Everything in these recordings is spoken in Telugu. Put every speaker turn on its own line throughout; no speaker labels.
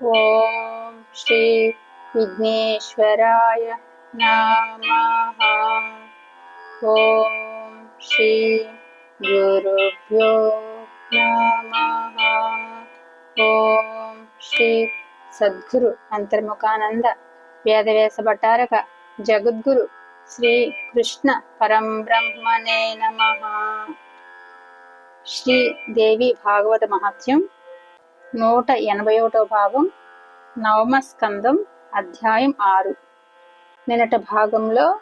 ఓం శ్రీ విఘ్నేశ్వరాయ నమః ఓం శ్రీ గురుభ్యో నమః ఓం శ్రీ సద్గురు అంతర్ముఖానంద వేదవేశ భట్టారక జగద్గురు శ్రీ కృష్ణ పరం బ్రహ్మణే నమ శ్రీ దేవి భాగవత మహత్యం నూట ఎనభై ఒకటో భాగం నవమ స్కందం అధ్యాయం ఆరు. నిన్నటి భాగంలో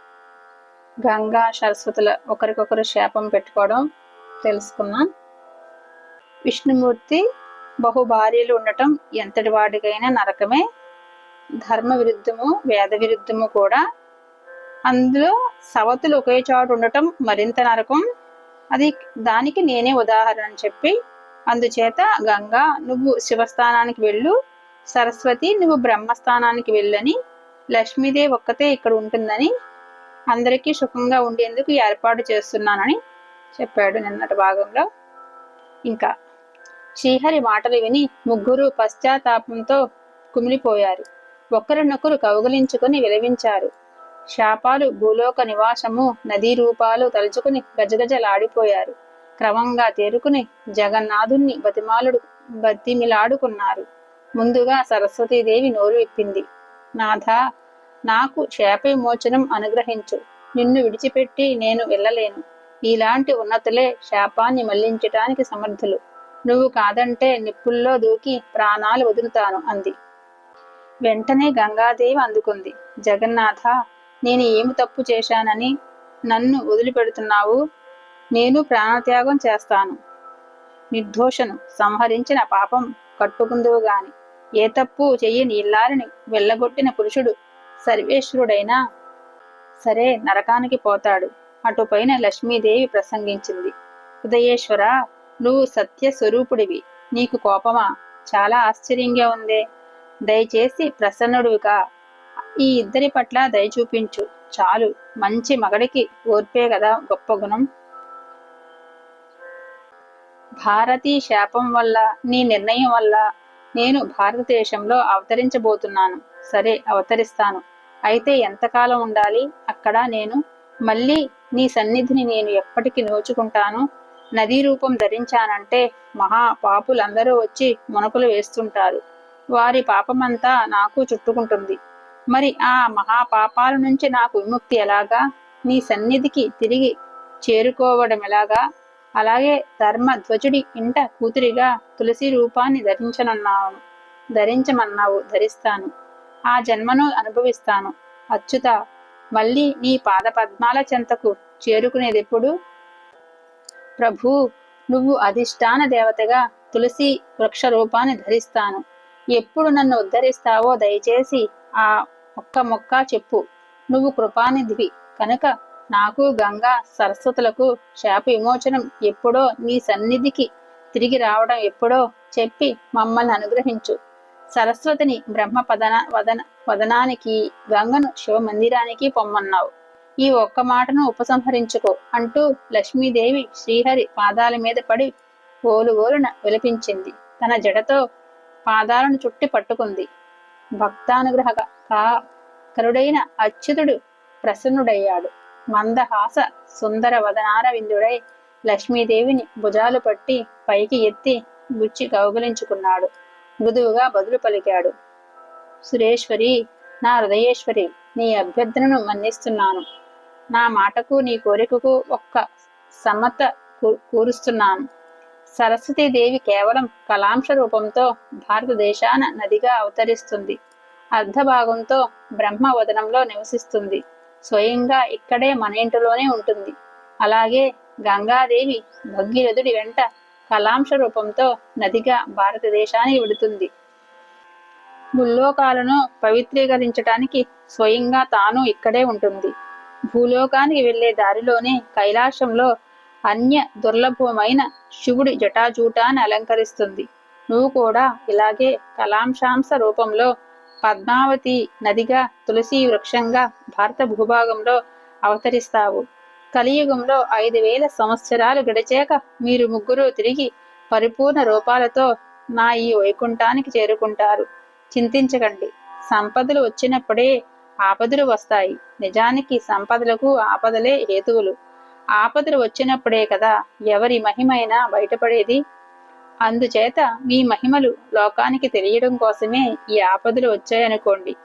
గంగా సరస్వతుల ఒకరికొకరు శాపం పెట్టుకోవడం తెలుసుకున్నాం. విష్ణుమూర్తి బహు భార్యలు ఉండటం ఎంతటి వాడికైనా నరకమే. ధర్మ విరుద్ధము వేద విరుద్ధము కూడా. అందులో సవతులు ఒకే చోటు ఉండటం మరింత నరకం. అది దానికి నేనే ఉదాహరణ అని చెప్పి అందుచేత గంగా నువ్వు శివస్థానానికి వెళ్ళు. సరస్వతి నువ్వు బ్రహ్మస్థానానికి వెళ్ళని. లక్ష్మీదేవి ఒక్కతే ఇక్కడ ఉంటుందని. అందరికీ సుఖంగా ఉండేందుకు ఏర్పాటు చేస్తున్నానని చెప్పాడు నిన్నటి భాగంలో. ఇంకా శ్రీహరి మాటలు విని ముగ్గురు పశ్చాత్తాపంతో కుమిలిపోయారు. ఒకరినొకరు కౌగలించుకుని విలవించారు. శాపాలు భూలోక నివాసము నదీ రూపాలు తలుచుకుని గజగజలాడిపోయారు. క్రమంగా తేరుకుని జగన్నాథుణ్ణి బతిమాలుడు బతిమిలాడుకున్నారు. ముందుగా సరస్వతీదేవి నోరు విప్పింది. నాథ నాకు శాప విమోచనం అనుగ్రహించు. నిన్ను విడిచిపెట్టి నేను వెళ్ళలేను. ఇలాంటి ఉన్నతులే శాపాన్ని మళ్ళించటానికి సమర్థులు. నువ్వు కాదంటే నిప్పుల్లో దూకి ప్రాణాలు వదులుతాను అంది. వెంటనే గంగాదేవి అందుకుంది. జగన్నాథ నేను ఏమి తప్పు చేశానని నన్ను వదిలిపెడుతున్నావు? నేను ప్రాణత్యాగం చేస్తాను. నిర్దోషను సంహరించిన పాపం కట్టుకుందువు గాని. ఏ తప్పు చెయ్యని ఇల్లారిని వెళ్ళగొట్టిన పురుషుడు సర్వేశ్వరుడైనా సరే నరకానికి పోతాడు. అటుపైన లక్ష్మీదేవి ప్రసంగించింది. ఉదయేశ్వర నువ్వు సత్య స్వరూపుడివి నీకు కోపమా? చాలా ఆశ్చర్యంగా ఉందే. దయచేసి ప్రసన్నుడివిగా ఈ ఇద్దరి పట్ల దయ చూపించు. చాలు. మంచి మగడికి ఓర్పే కదా గొప్ప గుణం. భారతీ శాపం వల్ల నీ నిర్ణయం వల్ల నేను భారతదేశంలో అవతరించబోతున్నాను. సరే అవతరిస్తాను. అయితే ఎంతకాలం ఉండాలి? అక్కడ నేను మళ్ళీ నీ సన్నిధిని నేను ఎప్పటికి నోచుకుంటాను? నదీ రూపం ధరించానంటే మహా పాపులందరూ వచ్చి మునకలు వేస్తుంటారు. వారి పాపమంతా నాకు చుట్టుకుంటుంది. మరి ఆ మహాపాపాల నుంచి నాకు విముక్తి ఎలాగా? నీ సన్నిధికి తిరిగి చేరుకోవడం ఎలాగా అలాగే ధర్మ ధ్వజుడి ఇంట కూతురిగా తులసి రూపాన్ని ధరించనున్నావు ధరించమన్నావు ధరిస్తాను. ఆ జన్మను అనుభవిస్తాను. అచ్యుత మళ్ళీ నీ పాద పద్మాల చెంతకు చేరుకునేదెప్పుడు? ప్రభు నువ్వు అధిష్టాన దేవతగా తులసి వృక్ష రూపాన్ని ధరిస్తాను. ఎప్పుడు నన్ను ఉద్ధరిస్తావో దయచేసి ఆ ఒక్క మొక్క చెప్పు. నువ్వు కృపానిధివి కనుక నాకు గంగా సరస్వతులకు శాప విమోచనం ఎప్పుడో నీ సన్నిధికి తిరిగి రావడం ఎప్పుడో చెప్పి మమ్మల్ని అనుగ్రహించు. సరస్వతిని బ్రహ్మ పదన వదన వదనానికి గంగను శివ మందిరానికి పొమ్మన్నావు. ఈ ఒక్క మాటను ఉపసంహరించుకో అంటూ లక్ష్మీదేవి శ్రీహరి పాదాల మీద పడి ఓలుగోలున విలపించింది. తన జడతో పాదాలను చుట్టి పట్టుకుంది. భక్తానుగ్రహ కా కరుడైన అచ్యుతుడు ప్రసన్నుడయ్యాడు. మందహాస సుందర వదనార విందుడై లక్ష్మీదేవిని భుజాలు పట్టి పైకి ఎత్తి గుచ్చి కౌగులించుకున్నాడు. మృదువుగా బదులు పలికాడు. సురేశ్వరి నా హృదయేశ్వరి నీ అభ్యర్థనను మన్నిస్తున్నాను. నా మాటకు నీ కోరికకు ఒక్క సమ్మత కూరుస్తున్నాను. సరస్వతీదేవి కేవలం కలాంశ రూపంతో భారతదేశాన నదిగా అవతరిస్తుంది. అర్ధభాగంతో బ్రహ్మ వదనంలో నివసిస్తుంది. స్వయంగా ఇక్కడే మన ఇంటిలోనే ఉంటుంది. అలాగే గంగాదేవి భగీరథుడి వెంట కలాంశ రూపంతో నదిగా భారతదేశానికి విడుతుంది. ముల్లోకాలను పవిత్రీకరించటానికి స్వయంగా తాను ఇక్కడే ఉంటుంది. భూలోకానికి వెళ్ళే దారిలోనే కైలాసంలో అన్య దుర్లభమైన శివుడి జటాజూటాన్ని అలంకరిస్తుంది. నువ్వు కూడా ఇలాగే కలాంశాంశ రూపంలో పద్మావతి నదిగా తులసి వృక్షంగా భారత భూభాగంలో అవతరిస్తావు. కలియుగంలో ఐదు వేల సంవత్సరాలు గడిచాక మీరు ముగ్గురు తిరిగి పరిపూర్ణ రూపాలతో నా ఈ వైకుంఠానికి చేరుకుంటారు. చింతించకండి. సంపదలు వచ్చినప్పుడే ఆపదలు వస్తాయి. నిజానికి సంపదలకు ఆపదలే హేతువులు. ఆపదలు వచ్చినప్పుడే కదా ఎవరి మహిమైనా బయటపడేది? అందుచేత మీ మహిమలు లోకానికి తెలియడం కోసమే ఈ ఆపదలు వచ్చాయనుకోండి.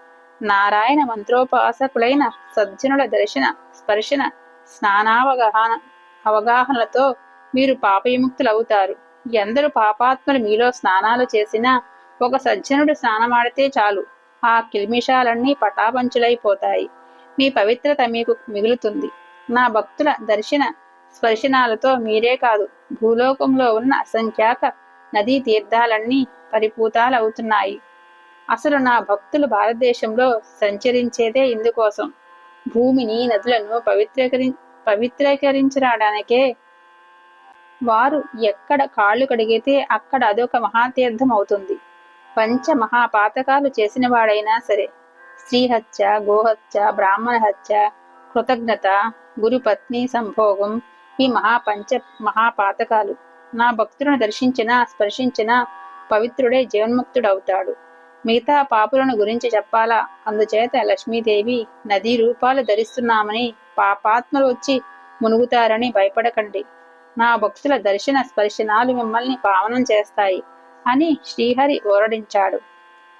నారాయణ మంత్రోపాసకులైన సజ్జనుల దర్శన స్పర్శన స్నానావగాహన అవగాహనలతో మీరు పాపవిముక్తులవుతారు. ఎందరు పాపాత్మలు మీలో స్నానాలు చేసినా ఒక సజ్జనుడు స్నానమాడితే చాలు. ఆ కిల్మిషాలన్నీ పటాపంచులైపోతాయి. మీ పవిత్రత మీకు మిగులుతుంది. నా భక్తుల దర్శన స్పర్శనాలతో మీరే కాదు భూలోకంలో ఉన్న అసంఖ్యాక నదీ తీర్థాలన్నీ పరిపూతాలవుతున్నాయి. అసలు నా భక్తులు భారతదేశంలో సంచరించేదే ఇందుకోసం. భూమిని నదులను పవిత్రీకరి పవిత్రీకరించడానికే వారు ఎక్కడ కాళ్ళు కడిగితే అక్కడ అదొక మహాతీర్థం అవుతుంది పంచ మహాపాతకాలు చేసిన వాడైనా సరే స్త్రీహత్య గోహత్య బ్రాహ్మణ హత్య కృతజ్ఞత గురుపత్ని సంభోగం ఈ మహాపంచ మహాపాతకాలు నా భక్తులను దర్శించిన స్పర్శించిన పవిత్రుడే జీవన్ముక్తుడవుతాడు మిగతా పాపులను గురించి చెప్పాలా? అందుచేత లక్ష్మీదేవి నదీ రూపాలు ధరిస్తున్నామని పాపాత్మలు వచ్చి మునుగుతారని భయపడకండి. నా భక్తుల దర్శన స్పర్శనాలు మిమ్మల్ని పావనం చేస్తాయి అని శ్రీహరి ఓరడించాడు.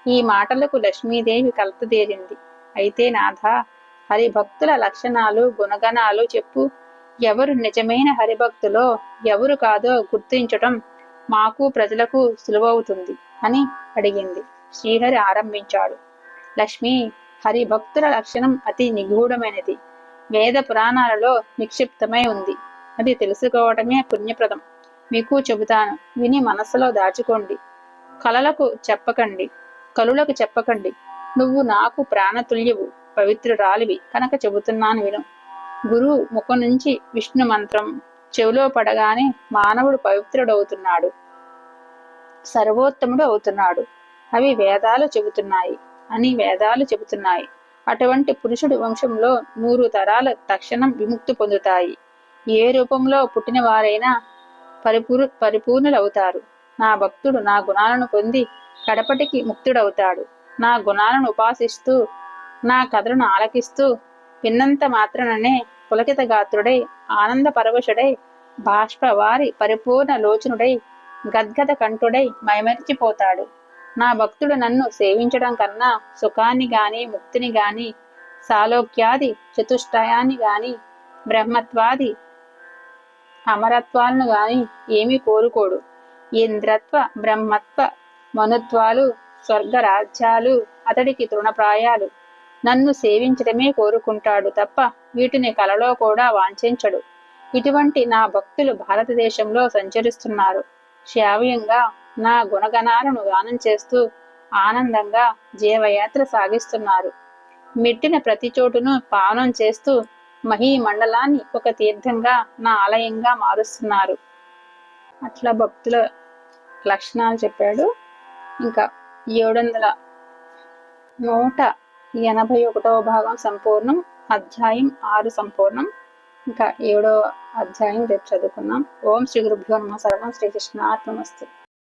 ఈ మాటలకు లక్ష్మీదేవి కలతదేరింది అయితే నాథ హరిభక్తుల లక్షణాలు గుణగణాలు చెప్పు. ఎవరు నిజమైన హరిభక్తులో ఎవరు కాదో గుర్తించటం మాకు ప్రజలకు సులువవుతుంది అని అడిగింది. శ్రీహరి ఆరంభించాడు. లక్ష్మి హరిభక్తుల లక్షణం అతి నిగూఢమైనది. వేద పురాణాలలో నిక్షిప్తమై ఉంది. అది తెలుసుకోవటమే పుణ్యప్రదం. మీకు చెబుతాను విని మనసులో దాచుకోండి. కలలకు చెప్పకండి కలులకు చెప్పకండి. నువ్వు నాకు ప్రాణతుల్యవు పవిత్రురాలివి కనుక చెబుతున్నాను విను. గురు ముఖం నుంచి విష్ణు మంత్రం చెవిలో పడగానే మానవుడు పవిత్రుడవుతున్నాడు. సర్వోత్తముడు అవుతున్నాడు. అవి వేదాలు చెబుతున్నాయి. అని వేదాలు చెబుతున్నాయి. అటువంటి పురుషుడి వంశంలో నూరు తరాల తక్షణం విముక్తి పొందుతాయి. ఏ రూపంలో పుట్టిన వారైనా పరిపూర్ పరిపూర్ణులవుతారు. నా భక్తుడు నా గుణాలను పొంది కడపటికి ముక్తుడవుతాడు. నా గుణాలను ఉపాసిస్తూ నా కథలను ఆలకిస్తూ విన్నంత మాత్రననే పులకిత గాత్రుడై ఆనంద పరవశుడై బాష్పవారి పరిపూర్ణ లోచనుడై గద్గద కంఠుడై మైమరిచిపోతాడు. నా భక్తుడు నన్ను సేవించడం కన్నా సుఖాన్ని గాని ముక్తిని గాని సాలోక్యాది చతుష్టయాన్ని గాని బ్రహ్మత్వాది అమరత్వాలను గాని ఏమీ కోరుకోడు. ఇంద్రత్వ బ్రహ్మత్వ మనుత్వాలు స్వర్గరాజ్యాలు అతడికి తృణప్రాయాలు. నన్ను సేవించడమే కోరుకుంటాడు తప్ప వీటిని కలలో కూడా వాంఛించడు. ఇటువంటి నా భక్తులు భారతదేశంలో సంచరిస్తున్నారు. శ్రావ్యంగా నా గుణగణాలను గానం చేస్తూ ఆనందంగా జీవయాత్ర సాగిస్తున్నారు. మెట్టిన ప్రతి చోటును పానం చేస్తూ మహీమండలాన్ని ఒక తీర్థంగా నా ఆలయంగా మారుస్తున్నారు. అట్లా భక్తుల లక్షణాలు చెప్పాడు. ఇంకా ఏడు వందల నూట ఎనభై ఒకటవ భాగం సంపూర్ణం అధ్యాయం ఆరు సంపూర్ణం. ఇంకా ఏడో అధ్యాయం రేపు చదువుకున్నాం ఓం శ్రీ గురుభ్యో నమ. సర్వం శ్రీకృష్ణ ఆత్మస్తు